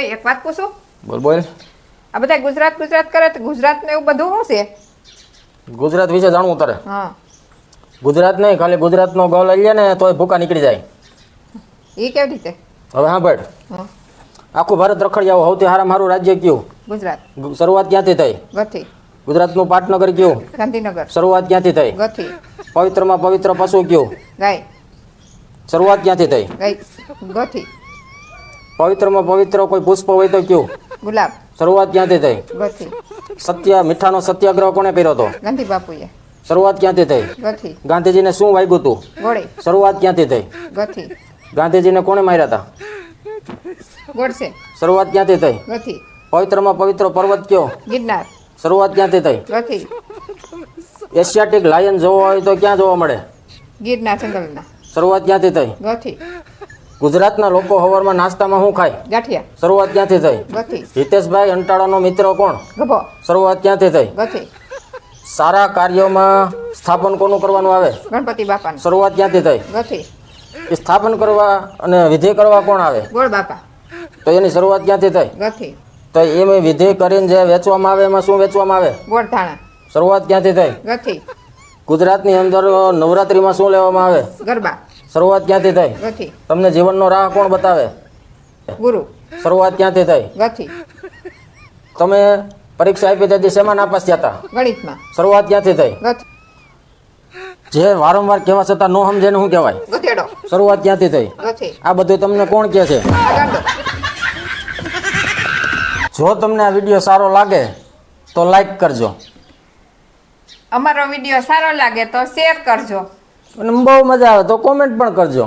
એક વાત પૂછું? બોલ બોલ. આ બધા ગુજરાત ગુજરાત કરે તો ગુજરાતનું એવું બધું શું છે? ગુજરાત વિશે જાણવું તારે. હા. ગુજરાત નહીં ખાલી ગુજરાતનો ગોલ લઈએ ને તોય ભૂકા નીકળી જાય. એ કેવી રીતે? હવે હા ભાઈ આખું ભારત રખડી આવો સૌથી સારા મારું રાજ્ય કયું? ગુજરાત. શરૂઆત ક્યાંથી થઈ? ગથી ગુજરાતનું પાટનગર કયું? ગાંધીનગર. શરૂઆત ક્યાંથી થઈ? ગથી પવિત્રમાં પવિત્ર પશુ કયું? ગાય. શરૂઆત ક્યાંથી થઈ? ગાય. ગથી પવિત્રમાં પવિત્ર કોઈ પુષ્પ હોય તો કયું? ગુલાબ. શરૂઆત ક્યાંથી થઈ? ગથી. સત્ય મીઠાનો સત્યાગ્રહ કોણે કર્યો હતો? ગાંધી બાપુએ. શરૂઆત ક્યાંથી થઈ? ગથી. ગાંધીજીને શું વાગ્યું હતું? ગોળી. શરૂઆત ક્યાંથી થઈ? ગથી. ગાંધીજીને કોણે માર્યા હતા? શરૂઆત ક્યાંથી થઈ? ગથી. પવિત્રમાં પવિત્ર પર્વત કયો? ગિરનાર. શરૂઆત ક્યાંથી થઈ? ગથી. એશિયાટિક લાયન જોવા હોય તો ક્યાં જોવા મળે? ગિરનાર જંગલના શરૂઆત ક્યાંથી થઈ? ગથી. ગુજરાતના લોકો સવારમાં નાસ્તામાં શું ખાય? ગાંઠિયા. શરૂઆત ક્યાંથી થઈ? હિતેશભાઈ અંટાળાનો મિત્ર કોણ? ગભો. શરૂઆત ક્યાંથી થઈ? સારા કાર્યોમાં સ્થાપન કોનું કરવાનું આવે? ગણપતિ બાપાનું. શરૂઆત ક્યાંથી થઈ? એ સ્થાપન કરવા અને વિધિ કરવા કોણ આવે? ગોળ બાપા. તો એની શરૂઆત ક્યાંથી થઈ? તો એમ વિધિ કરીને જે વેચવામાં આવે એમાં શું વેચવામાં આવે? ગોળ ધાણા. શરૂઆત ક્યાંથી થઈ? ગથી ગુજરાતની અંદર નવરાત્રિમાં શું લેવામાં આવે? ગરબા. શરૂઆત ક્યાંથી થઈ? તમને જીવનનો રાહ કોણ બતાવે? ગુરુ. શરૂઆત ક્યાંથી થઈ? ગથી તમે પરીક્ષા આપી તેથી શેમાં નાપાસ થયા હતા? ગણિતમાં. શરૂઆત ક્યાંથી થઈ? જે વારંવાર કહેવા છતાં ન સમજે ને શું કહેવાય? શરૂઆત ક્યાંથી થઈ? આ બધું તમને કોણ કહે છે? જો તમને આ વીડિયો સારો લાગે તો લાઈક કરજો. અમારો વીડિયો સારો લાગે તો શેર કરજો. અને બહુ મજા આવે તો કોમેન્ટ પણ કરજો.